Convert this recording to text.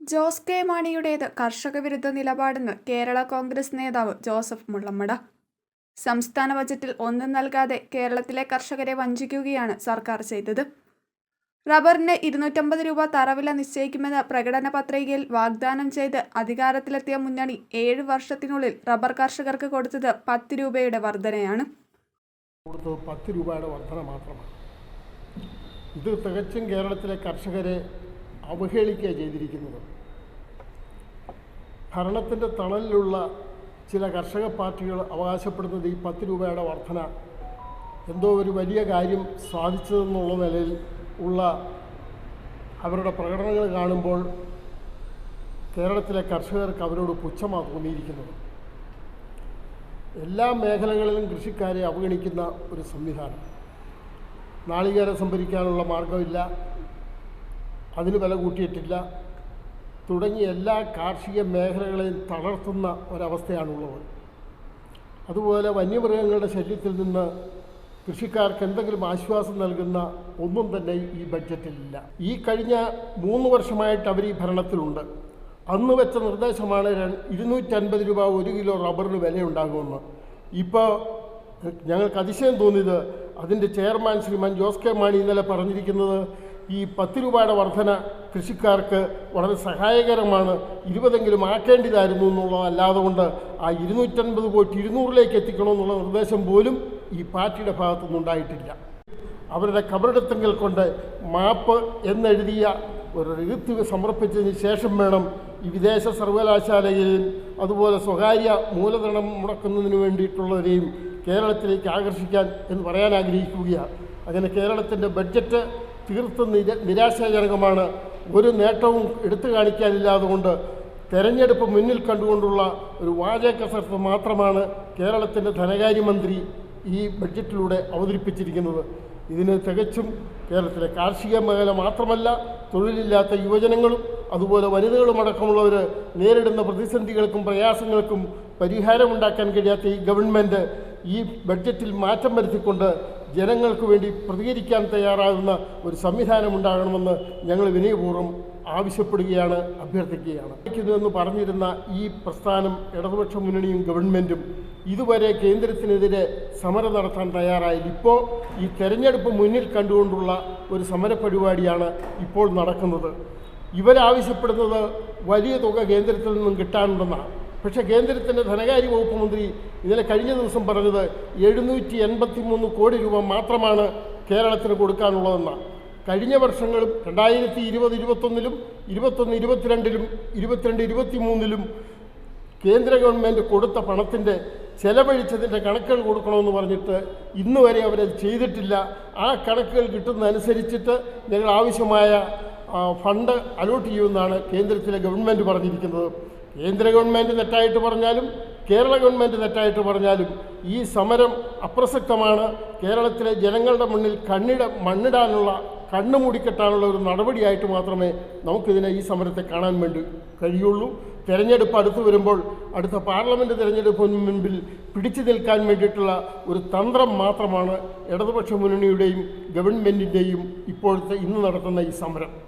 Jose K. മാണിയുടേത് കർഷക വിരുദ്ധ നിലപാടെന്ന് കേരള കോൺഗ്രസ് നേതാവ് ജോസഫ് മുള്ളമ്മട. സംസ്ഥാന ബജറ്റിൽ ഒന്നും നൽകാതെ കേരളത്തിലെ കർഷകരെ വഞ്ചിക്കുകയാണ് സർക്കാർ ചെയ്തത്. റബ്ബറിന് ഇരുന്നൂറ്റമ്പത് രൂപ തറവില നിശ്ചയിക്കുമെന്ന് പ്രകടന പത്രികയിൽ വാഗ്ദാനം ചെയ്ത് അധികാരത്തിലെത്തിയ മുന്നണി ഏഴ് വർഷത്തിനുള്ളിൽ റബ്ബർ കർഷകർക്ക് കൊടുത്തത് പത്ത് രൂപയുടെ വർധനയാണ്. കൊടുത്തത് പത്ത് രൂപയുടെ വർധന മാത്രമാണ്. ഇത് തികച്ചും കേരളത്തിലെ കർഷകരെ അവഹേളിക്കുക ചെയ്തിരിക്കുന്നത്. ഭരണത്തിന്റെ തണലിലുള്ള ചില കർഷക പാർട്ടികൾ അവകാശപ്പെടുന്നത് ഈ പത്ത് രൂപയുടെ വർധന എന്തോ ഒരു വലിയ കാര്യം സാധിച്ചതെന്നുള്ള നിലയിൽ ഉള്ള അവരുടെ പ്രകടനങ്ങൾ കാണുമ്പോൾ കേരളത്തിലെ കർഷകർക്ക് അവരോട് പുച്ഛമാണ് തോന്നിയിരിക്കുന്നത്. എല്ലാ മേഖലകളിലും കൃഷിക്കാരെ അവഗണിക്കുന്ന ഒരു സംവിധാനം. നാളികേരം സംഭരിക്കാനുള്ള മാർഗമില്ല അതിന് വില കൂട്ടിയിട്ടില്ല. തുടങ്ങിയ എല്ലാ കാർഷിക മേഖലകളെയും തളർത്തുന്ന ഒരവസ്ഥയാണുള്ളത്. അതുപോലെ വന്യമൃഗങ്ങളുടെ ശല്യത്തിൽ നിന്ന് കൃഷിക്കാർക്ക് എന്തെങ്കിലും ആശ്വാസം നൽകുന്ന ഒന്നും തന്നെ ഈ ബഡ്ജറ്റിലില്ല. ഈ കഴിഞ്ഞ മൂന്ന് വർഷമായിട്ട് അവർ ഈ ഭരണത്തിലുണ്ട്. അന്ന് വെച്ച നിർദ്ദേശമാണ് ഇരുന്നൂറ്റൻപത് രൂപ ഒരു കിലോ റബ്ബറിന് വിലയുണ്ടാകുമെന്ന്. ഇപ്പോൾ ഞങ്ങൾക്ക് അതിശയം തോന്നിയത് അതിന്റെ ചെയർമാൻ ശ്രീമാൻ ജോസ് കെ മാണി ഇന്നലെ പറഞ്ഞിരിക്കുന്നത് ഈ പത്ത് രൂപയുടെ വർധന കൃഷിക്കാർക്ക് വളരെ സഹായകരമാണ്. ഇരുപതെങ്കിലും ആക്കേണ്ടതായിരുന്നു എന്നുള്ളതല്ലാതെ കൊണ്ട് ആ ഇരുന്നൂറ്റൻപത് പോയിട്ട് ഇരുന്നൂറിലേക്ക് എത്തിക്കണമെന്നുള്ള നിർദ്ദേശം പോലും ഈ പാർട്ടിയുടെ ഭാഗത്തുനിന്നുണ്ടായിട്ടില്ല അവരുടെ കബറെടുത്തെങ്കിൽ കൊണ്ട് മാപ്പ് എന്നെഴുതിയ ഒരു എഴുത്ത് സമർപ്പിച്ചതിന് ശേഷം വേണം ഈ വിദേശ സർവകലാശാലയിൽ അതുപോലെ സ്വകാര്യ മൂലധനം മുടക്കുന്നതിന് വേണ്ടിയിട്ടുള്ളവരെയും കേരളത്തിലേക്ക് ആകർഷിക്കാൻ എന്ന് പറയാൻ ആഗ്രഹിക്കുകയാണ്. അങ്ങനെ കേരളത്തിന്റെ ബഡ്ജറ്റ് തീർത്തും നിര നിരാശാജനകമാണ്. ഒരു നേട്ടവും എടുത്തു കാണിക്കാനില്ലാതെ കൊണ്ട് തെരഞ്ഞെടുപ്പ് മുന്നിൽ കണ്ടുകൊണ്ടുള്ള ഒരു വാചകസർപ്പ് മാത്രമാണ് കേരളത്തിന്റെ ധനകാര്യമന്ത്രി ഈ ബഡ്ജറ്റിലൂടെ അവതരിപ്പിച്ചിരിക്കുന്നത്. ഇതിന് തികച്ചും കേരളത്തിലെ കാർഷിക മേഖല മാത്രമല്ല തൊഴിലില്ലാത്ത യുവജനങ്ങളും അതുപോലെ വനിതകളും അടക്കമുള്ളവർ നേരിടുന്ന പ്രതിസന്ധികൾക്കും പ്രയാസങ്ങൾക്കും പരിഹാരമുണ്ടാക്കാൻ കഴിയാത്ത ഈ ഗവൺമെന്റ് ഈ ബഡ്ജറ്റിൽ മാറ്റം വരുത്തിക്കൊണ്ട് ജനങ്ങൾക്ക് വേണ്ടി പ്രതികരിക്കാൻ തയ്യാറാകുന്ന ഒരു സംവിധാനം ഉണ്ടാകണമെന്ന് ഞങ്ങൾ വിനയപൂർവം ആവശ്യപ്പെടുകയാണ് അഭ്യർത്ഥിക്കുകയാണ്. എന്ന് പറഞ്ഞിരുന്ന ഈ പ്രസ്ഥാനം ഇടതുപക്ഷ മുന്നണിയും ഗവൺമെന്റും ഇതുവരെ കേന്ദ്രത്തിനെതിരെ സമരം നടത്താൻ തയ്യാറായില്ല. ഇപ്പോൾ ഈ തെരഞ്ഞെടുപ്പ് മുന്നിൽ കണ്ടുകൊണ്ടുള്ള ഒരു സമര പരിപാടിയാണ് ഇപ്പോൾ നടക്കുന്നത്. ഇവരാവശ്യപ്പെടുന്നത് വലിയ തുക കേന്ദ്രത്തിൽ നിന്നും കിട്ടാനുണ്ടെന്നാണ്. പക്ഷേ കേന്ദ്രത്തിന്റെ ധനകാര്യ വകുപ്പ് മന്ത്രി ഇന്നലെ കഴിഞ്ഞ ദിവസം പറഞ്ഞത് എഴുന്നൂറ്റി എൺപത്തി മൂന്ന് കോടി രൂപ മാത്രമാണ് കേരളത്തിന് കൊടുക്കാനുള്ളതെന്നാണ് കഴിഞ്ഞ വർഷങ്ങളും രണ്ടായിരത്തി ഇരുപത് ഇരുപത്തൊന്നിലും ഇരുപത്തൊന്ന് ഇരുപത്തിരണ്ടിലും ഇരുപത്തിരണ്ട് ഇരുപത്തി മൂന്നിലും കേന്ദ്ര ഗവൺമെന്റ് കൊടുത്ത പണത്തിന്റെ ചെലവഴിച്ചതിന്റെ കണക്കുകൾ കൊടുക്കണമെന്ന് പറഞ്ഞിട്ട് ഇന്ന് വരെ അവരത് ചെയ്തിട്ടില്ല. ആ കണക്കുകൾ കിട്ടുന്നതനുസരിച്ചിട്ട് ഞങ്ങൾ ആവശ്യമായ ഫണ്ട് അലോട്ട് ചെയ്യുമെന്നാണ് കേന്ദ്രത്തിലെ ഗവൺമെന്റ് പറഞ്ഞിരിക്കുന്നത്. കേന്ദ്ര ഗവൺമെന്റ് തെറ്റായിട്ട് പറഞ്ഞാലും കേരള ഗവൺമെന്റ് തെറ്റായിട്ട് പറഞ്ഞാലും ഈ സമരം അപ്രസക്തമാണ്. കേരളത്തിലെ ജനങ്ങളുടെ മുന്നിൽ കണ്ണിട മണ്ണിടാനുള്ള കണ്ണു മൂടിക്കെട്ടാനുള്ള ഒരു നടപടിയായിട്ട് മാത്രമേ നമുക്കിതിനെ ഈ സമരത്തെ കാണാൻ വേണ്ടി കഴിയുള്ളൂ. തെരഞ്ഞെടുപ്പ് അടുത്തു വരുമ്പോൾ അടുത്ത പാർലമെന്റ് തിരഞ്ഞെടുപ്പിന് മുൻപിൽ പിടിച്ചു നിൽക്കാൻ വേണ്ടിയിട്ടുള്ള ഒരു തന്ത്രം മാത്രമാണ് ഇടതുപക്ഷ മുന്നണിയുടെയും ഗവൺമെന്റിന്റെയും ഇപ്പോഴത്തെ ഇന്ന് നടത്തുന്ന ഈ സമരം.